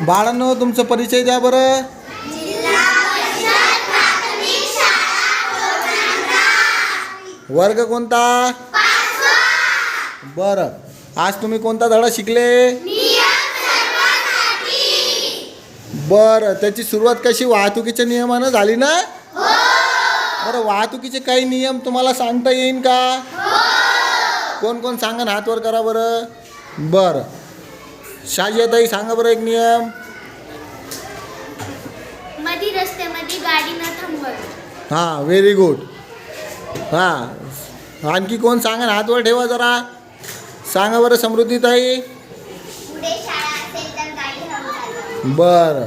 बाळांनो तुमचा परिचय द्या बरं. वर्ग कोणता? बरं. आज तुम्ही कोणता धडा शिकले? बरं. त्याची सुरुवात कशी? वाहतुकीच्या नियमानं झाली ना? बरं वाहतुकीचे काही नियम तुम्हाला सांगता येईन का? कोण कोण सांगा हात वर करा बरं. बरं. शाजियाताई सांगा बरं एक नियम. मधी रस्त्यामध्ये गाडी न थांबवत हां व्हेरी गुड हां आणखी कोण सांगा ना हात वर ठेवा जरा. सांगा बरं समृद्धीताई. पुढे शाळा असेल तर गाडी हळू बरं.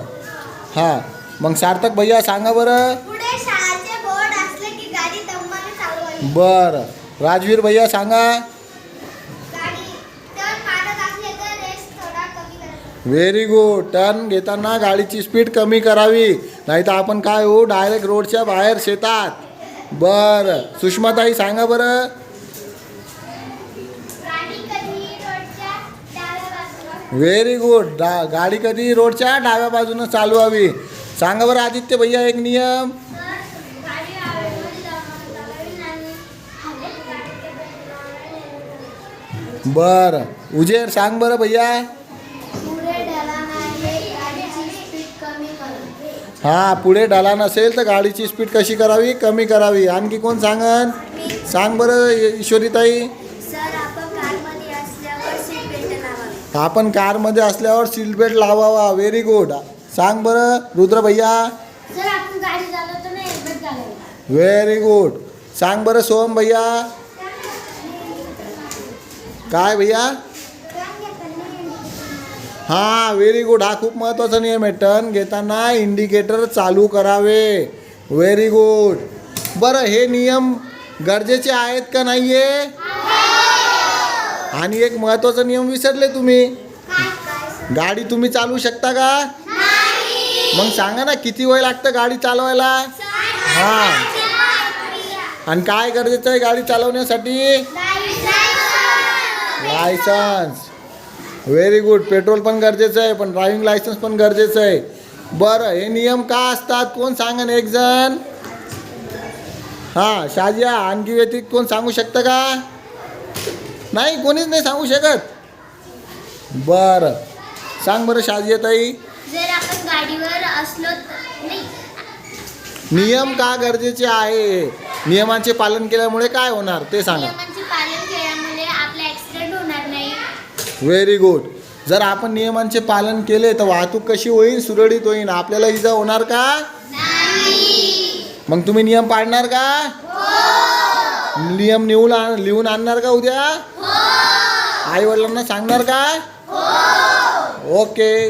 हां मग सार्थक भैया सांगा बरं. पुढे शाळाचे बोर्ड असले की गाडी दमाने चालवावी बरं. राजवीर भैया सांगा गाडी तर मारत असले तर रेस थोडा कमी करायचा व्हेरी गुड टर्न घेताना गाडीची स्पीड कमी करावी. नाही तर आपण काय हो डायरेक्ट रोडच्या बाहेर शेतात. बरं. सुषमाताई सांगा बरं. व्हेरी गुड डा गाडी कधी रोडच्या डाव्या बाजूनं चालवावी? सांगा बरं आदित्य भैया एक नियम. बर. बरं उजेर सांग बरं भैया पुढे ढलान आहे गाडीची स्पीड कमी करा हां पुढे ढलान असेल तर गाडीची स्पीड कशी करावी? कमी करावी. आणखी कोण सांगन? सांग बरं ईश्वरीताई. सर आपण कारमध्ये असल्यावर सीट बेल्ट लावावी. आपण कारमध्ये असल्यावर सीट बेल्ट लावावा. व्हेरी गुड सांग बरं रुद्र भैया. व्हेरी गुड सांग बरं सोहम भैया. काय भैया? हां व्हेरी गुड हा खूप महत्त्वाचा नियम आहे. टर्न घेताना इंडिकेटर चालू करावे. व्हेरी गुड बरं हे नियम गरजेचे आहेत का नाही आहे आणि एक महत्त्वाचा नियम विसरले तुम्ही. गाडी तुम्ही चालवू शकता का? मग सांगा ना किती वेळ लागतं गाडी चालवायला? हां. आणि काय गरजेचं आहे गाडी चालवण्यासाठी? लायसन्स. व्हेरी गुड पेट्रोल पण गरजेचं आहे पण ड्रायव्हिंग लायसन्स पण गरजेचं आहे. बरं हे नियम का असतात? कोण सांगा ना एक जण? हां शाजिया आणखी व्यतिरिक्त कोण सांगू शकतं का? नाही कोणीच नाही सांगू शकत. बरं. सांग बरं शाजिया ताई. जर आपण गाडीवर असलो नियम का गरजेचे आहे? नियमांचे पालन केल्यामुळे काय होणार? ते सांगा नियमांचे पालन केल्यामुळे आपला ऍक्सिडेंट होणार नाही व्हेरी गुड जर आपण नियमांचे पालन केले तर वाहतूक कशी होईल? सुरळीत होईल. आपल्याला इजा होणार का? मग तुम्ही नियम पाळणार का? नियम लिहून आण- लिहून आणणार का उद्या? आई वडिलांना सांगणार का? ओके